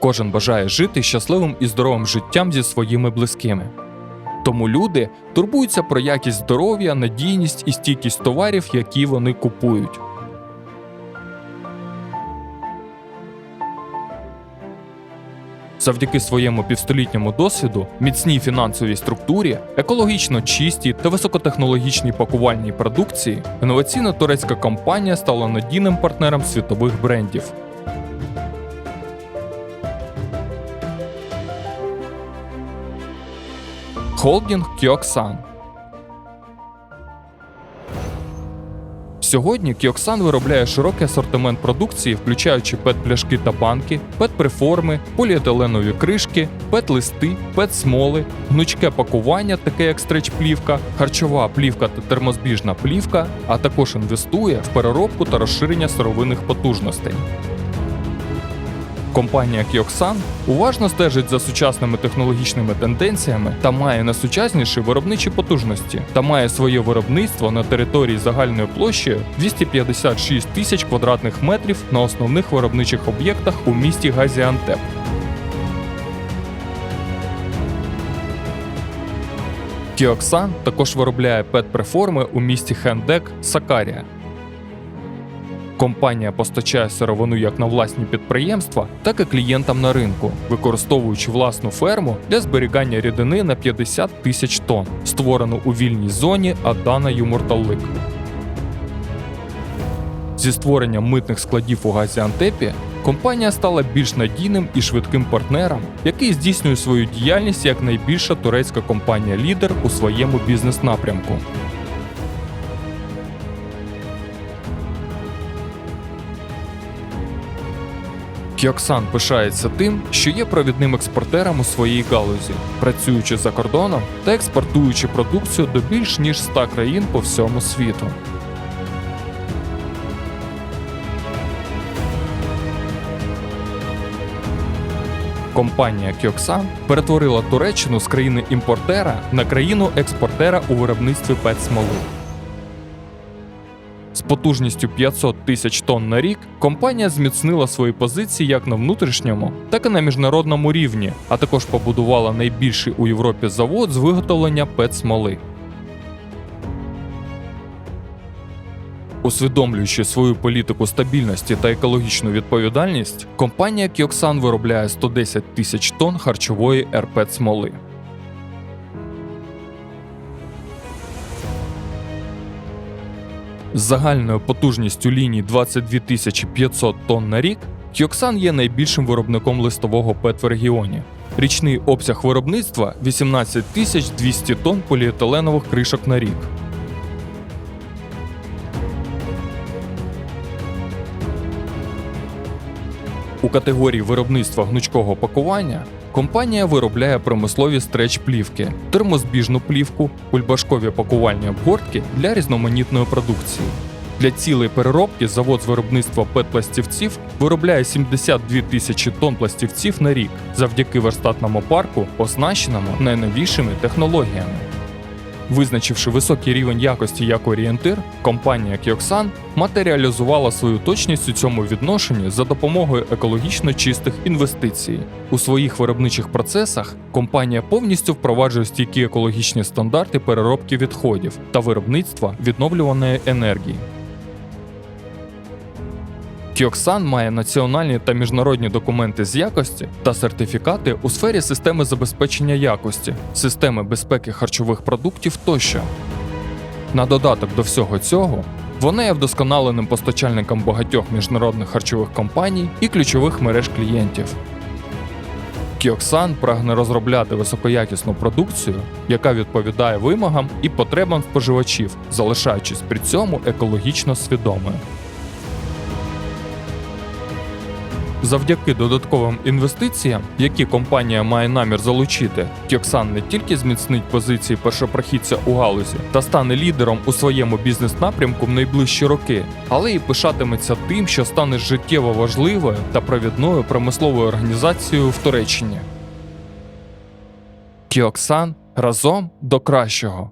Кожен бажає жити щасливим і здоровим життям зі своїми близькими. Тому люди турбуються про якість здоров'я, надійність і стійкість товарів, які вони купують. Завдяки своєму півстолітньому досвіду, міцній фінансовій структурі, екологічно чистій та високотехнологічній пакувальній продукції, інноваційна турецька компанія стала надійним партнером світових брендів. Холдінг Кіоксан Сьогодні Кіоксан виробляє широкий асортимент продукції, включаючи пет-пляшки та банки, пет-приформи, поліетиленові кришки, пет-листи, пет-смоли, гнучке пакування, таке як стреч-плівка, харчова плівка та термозбіжна плівка, а також інвестує в переробку та розширення сировинних потужностей. Компанія Kioxan уважно стежить за сучасними технологічними тенденціями та має найсучасніші виробничі потужності та має своє виробництво на території загальною площею 256 тисяч квадратних метрів на основних виробничих об'єктах у місті Газіантеп. Кіоксан також виробляє пет-преформи у місті Хендек, Сакарія. Компанія постачає сировину як на власні підприємства, так і клієнтам на ринку, використовуючи власну ферму для зберігання рідини на 50 тисяч тонн, створену у вільній зоні Адана Юмурталик. Зі створенням митних складів у Газіантепі компанія стала більш надійним і швидким партнером, який здійснює свою діяльність як найбільша турецька компанія-лідер у своєму бізнес-напрямку. Кіоксан пишається тим, що є провідним експортером у своїй галузі, працюючи за кордоном та експортуючи продукцію до більш ніж 100 країн по всьому світу. Компанія Кіоксан перетворила Туреччину з країни імпортера на країну експортера у виробництві пет-смоли. З потужністю 500 тисяч тонн на рік компанія зміцнила свої позиції як на внутрішньому, так і на міжнародному рівні, а також побудувала найбільший у Європі завод з виготовлення пет-смоли. Усвідомлюючи свою політику стабільності та екологічну відповідальність, компанія Кіоксан виробляє 110 тисяч тонн харчової РП смоли. З загальною потужністю ліній 22 500 тонн на рік, Кіоксан є найбільшим виробником листового ПЕТ в регіоні. Річний обсяг виробництва 18 200 тонн поліетиленових кришок на рік. У категорії виробництва гнучкого пакування компанія виробляє промислові стреч-плівки, термозбіжну плівку, кульбашкові пакувальні обгортки для різноманітної продукції. Для цілей переробки завод з виробництва пет-пластівців виробляє 72 тисячі тонн пластівців на рік завдяки верстатному парку, оснащеному найновішими технологіями. Визначивши високий рівень якості як орієнтир, компанія Кіоксан матеріалізувала свою точність у цьому відношенні за допомогою екологічно чистих інвестицій. У своїх виробничих процесах компанія повністю впроваджує стійкі екологічні стандарти переробки відходів та виробництва відновлюваної енергії. Кіоксан має національні та міжнародні документи з якості та сертифікати у сфері системи забезпечення якості, системи безпеки харчових продуктів тощо. На додаток до всього цього, вона є вдосконаленим постачальником багатьох міжнародних харчових компаній і ключових мереж клієнтів. Кіоксан прагне розробляти високоякісну продукцію, яка відповідає вимогам і потребам споживачів, залишаючись при цьому екологічно свідомою. Завдяки додатковим інвестиціям, які компанія має намір залучити, Кіоксан не тільки зміцнить позиції першопрохідця у галузі та стане лідером у своєму бізнес-напрямку в найближчі роки, але й пишатиметься тим, що стане життєво важливою та провідною промисловою організацією в Туреччині. Кіоксан разом до кращого.